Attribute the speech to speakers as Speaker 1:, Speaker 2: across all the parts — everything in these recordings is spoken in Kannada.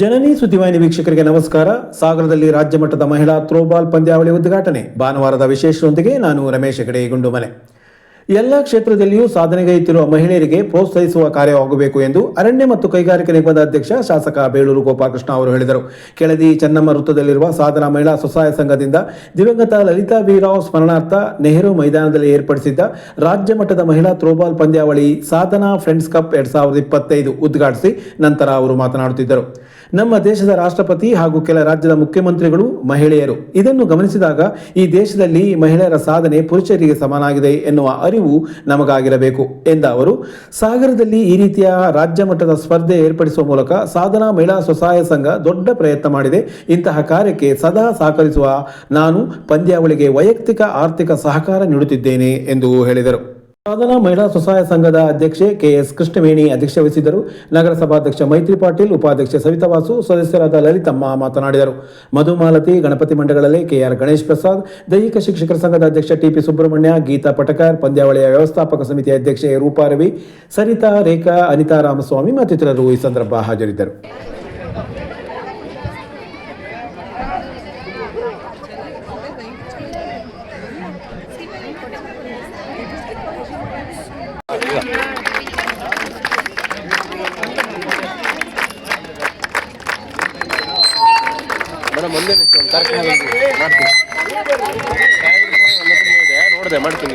Speaker 1: ಜನನಿ ಸುದ್ದಿವಾಹಿನಿ ವೀಕ್ಷಕರಿಗೆ ನಮಸ್ಕಾರ. ಸಾಗರದಲ್ಲಿ ರಾಜ್ಯ ಮಟ್ಟದ ಮಹಿಳಾ ಥ್ರೋಬಾಲ್ ಪಂದ್ಯಾವಳಿ ಉದ್ಘಾಟನೆ. ಭಾನುವಾರದ ವಿಶೇಷದೊಂದಿಗೆ ನಾನು ರಮೇಶ್ ಹೆಗಡೆ ಗುಂಡುಮನೆ. ಎಲ್ಲ ಕ್ಷೇತ್ರದಲ್ಲಿಯೂ ಸಾಧನೆಗೈತಿರುವ ಮಹಿಳೆಯರಿಗೆ ಪ್ರೋತ್ಸಾಹಿಸುವ ಕಾರ್ಯವಾಗಬೇಕು ಎಂದು ಅರಣ್ಯ ಮತ್ತು ಕೈಗಾರಿಕಾ ನಿಗಮದ ಅಧ್ಯಕ್ಷ ಶಾಸಕ ಬೇಳೂರು ಗೋಪಾಲಕೃಷ್ಣ ಅವರು ಹೇಳಿದರು. ಕೆಳದಿ ಚೆನ್ನಮ್ಮ ವೃತ್ತದಲ್ಲಿರುವ ಸಾಧನಾ ಮಹಿಳಾ ಸ್ವಸಹಾಯ ಸಂಘದಿಂದ ದಿವಂಗತ ಲಲಿತಾ ವೀರಾವ್ ಸ್ಮರಣಾರ್ಥ ನೆಹರು ಮೈದಾನದಲ್ಲಿ ಏರ್ಪಡಿಸಿದ್ದ ರಾಜ್ಯ ಮಟ್ಟದ ಮಹಿಳಾ ಥ್ರೋಬಾಲ್ ಪಂದ್ಯಾವಳಿ ಸಾಧನಾ ಫ್ರೆಂಡ್ಸ್ ಕಪ್ ಎರಡ್ ಸಾವಿರದ ಇಪ್ಪತ್ತೈದು ಉದ್ಘಾಟಿಸಿ ನಂತರ ಅವರು ಮಾತನಾಡುತ್ತಿದ್ದರು. ನಮ್ಮ ದೇಶದ ರಾಷ್ಟ್ರಪತಿ ಹಾಗೂ ಕೆಲ ರಾಜ್ಯದ ಮುಖ್ಯಮಂತ್ರಿಗಳು, ಮಹಿಳೆಯರು. ಇದನ್ನು ಗಮನಿಸಿದಾಗ ಈ ದೇಶದಲ್ಲಿ ಮಹಿಳೆಯರ ಸಾಧನೆ ಪುರುಷರಿಗೆ ಸಮನಾಗಿದೆ ಎನ್ನುವ ಅರಿವು ನಮಗಾಗಿರಬೇಕು ಎಂದ ಅವರು, ಸಾಗರದಲ್ಲಿ ಈ ರೀತಿಯ ರಾಜ್ಯ ಮಟ್ಟದ ಸ್ಪರ್ಧೆ ಏರ್ಪಡಿಸುವ ಮೂಲಕ ಸಾಧನಾ ಮಹಿಳಾ ಸ್ವಸಹಾಯ ಸಂಘ ದೊಡ್ಡ ಪ್ರಯತ್ನ ಮಾಡಿದೆ. ಇಂತಹ ಕಾರ್ಯಕ್ಕೆ ಸದಾ ಸಹಕರಿಸುವ ನಾನು ಪಂದ್ಯಾವಳಿಗೆ ವೈಯಕ್ತಿಕ ಆರ್ಥಿಕ ಸಹಕಾರ ನೀಡುತ್ತಿದ್ದೇನೆ ಎಂದು ಹೇಳಿದರು. ಸಾಧನಾ ಮಹಿಳಾ ಸ್ವಸಹಾಯ ಸಂಘದ ಅಧ್ಯಕ್ಷೆ ಕೆಎಸ್ ಕೃಷ್ಣವೇಣಿ ಅಧ್ಯಕ್ಷ ವಹಿಸಿದ್ದರು. ನಗರಸಭಾಧ್ಯಕ್ಷ ಮೈತ್ರಿ ಪಾಟೀಲ್, ಉಪಾಧ್ಯಕ್ಷೆ ಸವಿತಾ ವಾಸು, ಸದಸ್ಯರಾದ ಲಲಿತಮ್ಮ ಮಾತನಾಡಿದರು. ಮಧುಮಾಲತಿ ಗಣಪತಿ ಮಂಡಗಳಲ್ಲಿ ಕೆಆರ್ ಗಣೇಶ್ ಪ್ರಸಾದ್, ದೈಹಿಕ ಶಿಕ್ಷಕರ ಸಂಘದ ಅಧ್ಯಕ್ಷ ಟಿಪಿ ಸುಬ್ರಹ್ಮಣ್ಯ, ಗೀತಾ ಪಟಕರ್, ಪಂದ್ಯಾವಳಿಯ ವ್ಯವಸ್ಥಾಪಕ ಸಮಿತಿ ಅಧ್ಯಕ್ಷೆ ರೂಪಾರವಿ ಸರಿತಾ, ರೇಖಾ, ಅನಿತಾ ರಾಮಸ್ವಾಮಿ ಮತ್ತಿತರರು ಈ ಸಂದರ್ಭ ಹಾಜರಿದ್ದರು.
Speaker 2: ಮೇಡಮ್ ಒಂದೇ ನಿಮಿಷ ಒಂದು ಕಾರ್ಯಕ್ರಮ. ಮಾಡ್ತೀನಿ ಇದೆ ನೋಡಿದೆ ಮಾಡ್ತೀನಿ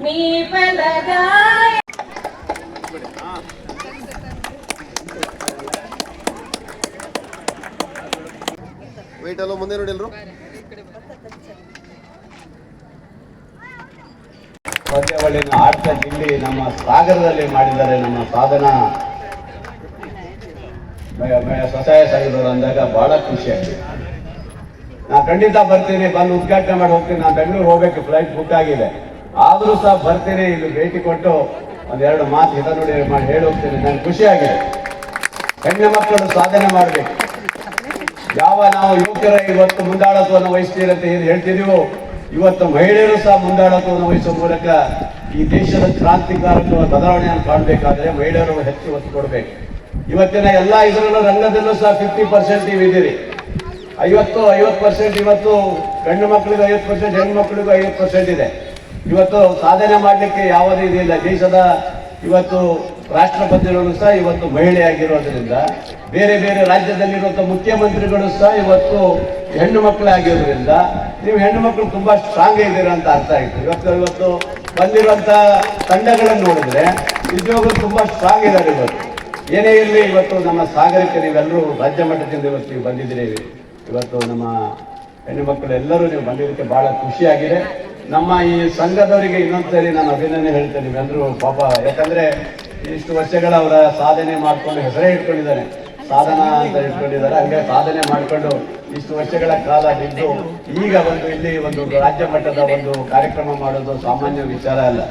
Speaker 3: ನೀ
Speaker 2: ಅಲ್ಲೋ ಮುಂದೆ ನೋಡಿ
Speaker 4: ಪಂದ್ಯಾವಳಿಯನ್ನು ಆಡ್ತಾ ಇಲ್ಲಿ ನಮ್ಮ ಸಾಗರದಲ್ಲಿ ಮಾಡಿದ್ದಾರೆ ನಮ್ಮ ಸಾಧನ. ಸ್ವಸಹಾಯ ಸಂಘದವರು ಅಂದಾಗ ಬಹಳ ಖುಷಿ ಆಗಿದೆ ನಾನು ಖಂಡಿತ ಬರ್ತೀನಿ ಬಂದು ಉದ್ಘಾಟನೆ ಮಾಡಿ ಹೋಗ್ತೀನಿ. ನಾನು ಬೆಂಗಳೂರು ಹೋಗ್ಬೇಕು ಫ್ಲೈಟ್ ಬುಕ್ ಆಗಿದೆ. ಆದರೂ ಸಹ ಬರ್ತೇನೆ, ಇಲ್ಲಿ ಭೇಟಿ ಕೊಟ್ಟು ಒಂದೆರಡು ಮಾತು ಹಿತ ನೋಡಿ ಮಾಡಿ ಹೇಳಿ ಹೋಗ್ತೀನಿ. ನನಗೆ ಖುಷಿಯಾಗಿದೆ. ಹೆಣ್ಣು ಮಕ್ಕಳು ಸಾಧನೆ ಮಾಡಬೇಕು. ಯಾವ ನಾವು ಯುವಕರ ಇವತ್ತು ಮುಂದಾಳತ್ವವನ್ನು ವಹಿಸ್ತೀರಿ ಅಂತ ಏನು ಹೇಳ್ತಿದೀವೋ ಇವತ್ತು ಮಹಿಳೆಯರು ಸಹ ಮುಂದಾಳತ್ವವನ್ನು ವಹಿಸುವ ಮೂಲಕ ಈ ದೇಶದ ಕ್ರಾಂತಿಕಾರಕ ಬದಲಾವಣೆಯನ್ನು ಕಾಣಬೇಕಾದ್ರೆ ಮಹಿಳೆಯರು ಹೆಚ್ಚು ಒತ್ತು ಕೊಡಬೇಕು. ಇವತ್ತಿನ ಎಲ್ಲ ಇದರಲ್ಲೂ ರಂಗದಲ್ಲೂ ಸಹ ಫಿಫ್ಟಿ ಪರ್ಸೆಂಟ್ ನೀವಿದ್ದೀರಿ ಐವತ್ತು ಐವತ್ತು ಪರ್ಸೆಂಟ್ ಇವತ್ತು ಗಂಡು ಮಕ್ಕಳಿಗೂ ಐವತ್ತು ಪರ್ಸೆಂಟ್ ಹೆಣ್ಣು ಮಕ್ಕಳಿಗೂ ಐವತ್ತು ಪರ್ಸೆಂಟ್ ಇದೆ. ಇವತ್ತು ಸಾಧನೆ ಮಾಡಲಿಕ್ಕೆ ಯಾವುದೇ ಇದಿಲ್ಲ. ದೇಶದ ಇವತ್ತು ರಾಷ್ಟ್ರಪತಿಗಳು ಸಹ ಇವತ್ತು ಮಹಿಳೆಯಾಗಿರೋದ್ರಿಂದ, ಬೇರೆ ಬೇರೆ ರಾಜ್ಯದಲ್ಲಿರುವಂಥ ಮುಖ್ಯಮಂತ್ರಿಗಳು ಸಹ ಇವತ್ತು ಹೆಣ್ಣು ಮಕ್ಕಳೇ ಆಗಿರೋದ್ರಿಂದ ನೀವು ಹೆಣ್ಣು ಮಕ್ಕಳು ತುಂಬಾ ಸ್ಟ್ರಾಂಗ್ ಇದ್ದೀರಾ ಅಂತ ಅರ್ಥ ಆಯ್ತು. ಇವತ್ತು ಇವತ್ತು ಬಂದಿರುವಂತ ತಂಡಗಳನ್ನು ನೋಡಿದ್ರೆ ನಿಜವಾಗ್ಲೂ ತುಂಬಾ ಸ್ಟ್ರಾಂಗ್ ಇದ್ದಾರೆ ಇವತ್ತು. ಏನೇ ಇರಲಿ ಇವತ್ತು ನಮ್ಮ ಸಾಗರಕ್ಕೆ ನೀವೆಲ್ಲರೂ ರಾಜ್ಯ ಮಟ್ಟದಿಂದ ಇವತ್ತು ಬಂದಿದ್ದೀರಿ. ಇವತ್ತು ನಮ್ಮ ಹೆಣ್ಣು ಮಕ್ಕಳು ಎಲ್ಲರೂ ನೀವು ಬಂದಿದ್ದಕ್ಕೆ ಬಹಳ ಖುಷಿಯಾಗಿದೆ. ನಮ್ಮ ಈ ಸಂಘದವರಿಗೆ ಇನ್ನೊಂದ್ಸರಿ ನಾನು ಅಭಿನಂದನೆ ಹೇಳ್ತೇನೆ. ಎಲ್ಲರೂ ಪಾಪ, ಯಾಕಂದ್ರೆ ಇಷ್ಟು ವರ್ಷಗಳ ಅವರ ಸಾಧನೆ ಮಾಡ್ಕೊಂಡು ಹೆಸರೇ ಇಟ್ಕೊಂಡಿದ್ದಾರೆ. ಸಾಧನ ಅಂತ ಇಟ್ಕೊಂಡಿದ್ದಾರೆ. ಹಂಗೆ ಸಾಧನೆ ಮಾಡಿಕೊಂಡು ಇಷ್ಟು ವರ್ಷಗಳ ಕಾಲ ನಿಂತು ಈಗ ಒಂದು ಇಲ್ಲಿ ಒಂದು ರಾಜ್ಯ ಮಟ್ಟದ ಒಂದು ಕಾರ್ಯಕ್ರಮ ಮಾಡೋದು ಸಾಮಾನ್ಯ ವಿಚಾರ ಅಲ್ಲ.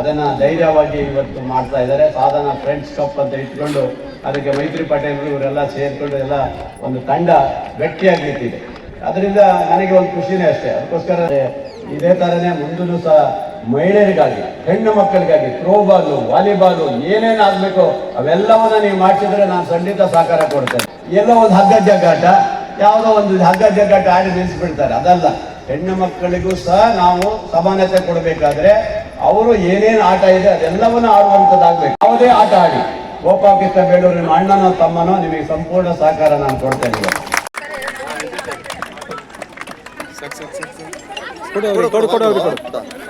Speaker 4: ಅದನ್ನ ಧೈರ್ಯವಾಗಿ ಇವತ್ತು ಮಾಡ್ತಾ ಇದ್ದಾರೆ. ಸಾಧನ ಫ್ರೆಂಡ್ಸ್ ಕಪ್ ಅಂತ ಇಟ್ಕೊಂಡು ಅದಕ್ಕೆ ಮೈತ್ರಿ ಪಟೇಲ್ ಇವರೆಲ್ಲ ಸೇರಿಕೊಂಡು ಎಲ್ಲ ಒಂದು ತಂಡ ಗಟ್ಟಿಯಾಗಿ ನಿಂತಿದೆ ಅದರಿಂದ ನನಗೆ ಒಂದು ಖುಷಿನೇ ಅಷ್ಟೇ. ಅದಕ್ಕೋಸ್ಕರ ಇದೇ ತರನೇ ಮುಂದೂ ಸಹ ಮಹಿಳೆಯರಿಗಾಗಿ, ಹೆಣ್ಣು ಮಕ್ಕಳಿಗಾಗಿ ಥ್ರೋಬಾಲು ವಾಲಿಬಾಲು ಏನೇನು ಆಗ್ಬೇಕು ಅವೆಲ್ಲವನ್ನ ನೀವು ಮಾಡಿಸಿದ್ರೆ ನಾನು ಖಂಡಿತ ಸಹಕಾರ ಕೊಡ್ತೇನೆ. ಎಲ್ಲೋ ಒಂದು ಹಗ್ಗ ಜಗ್ಗಾಟ ಯಾವುದೋ ಒಂದು ಹಗ್ಗ ಜಗ್ಗಾಟ ಆಡಿ ನಿಲ್ಲಿಸ್ಬಿಡ್ತಾರೆ ಅದಲ್ಲ, ಹೆಣ್ಣು ಮಕ್ಕಳಿಗೂ ಸಹ ನಾವು ಸಮಾನತೆ ಕೊಡಬೇಕಾದ್ರೆ ಅವರು ಏನೇನು ಆಟ ಇದೆ ಅದೆಲ್ಲವನ್ನ ಆಡುವಂಥದ್ದಾಗಬೇಕು ಯಾವುದೇ ಆಟ ಆಡಿ. ಗೋಪಾಕಿತ್ತ ಬೇಡೂರು ನಿಮ್ಮ ಅಣ್ಣನೋ ತಮ್ಮನೋ ನಿಮಗೆ ಸಂಪೂರ್ಣ ಸಹಕಾರ ನಾನು ಕೊಡ್ತೇನೆ.
Speaker 2: ಕೊಡು ಅವ್ರಿಗೆ, ಕೊಡು ಕೊಡು ಅವ್ರಿಗೆ, ಕೊಡು